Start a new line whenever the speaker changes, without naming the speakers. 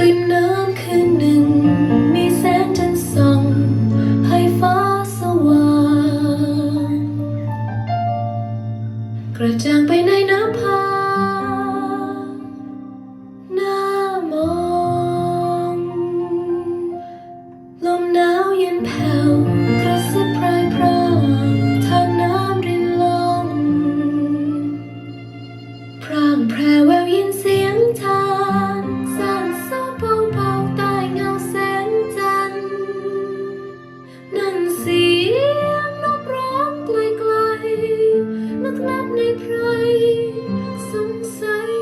ด้วยน้ำคืนหนึ่ง มีแสงจันทร์ส่อง ให้ฟ้าสว่าง กระจ่างไปในน้ำพาหน้ามอง ลมหนาวเย็นแผ่วกระซิบพรายพรางทาน้ำรินลงพรางแพรแววยินเสียงทาง ใครสงสัย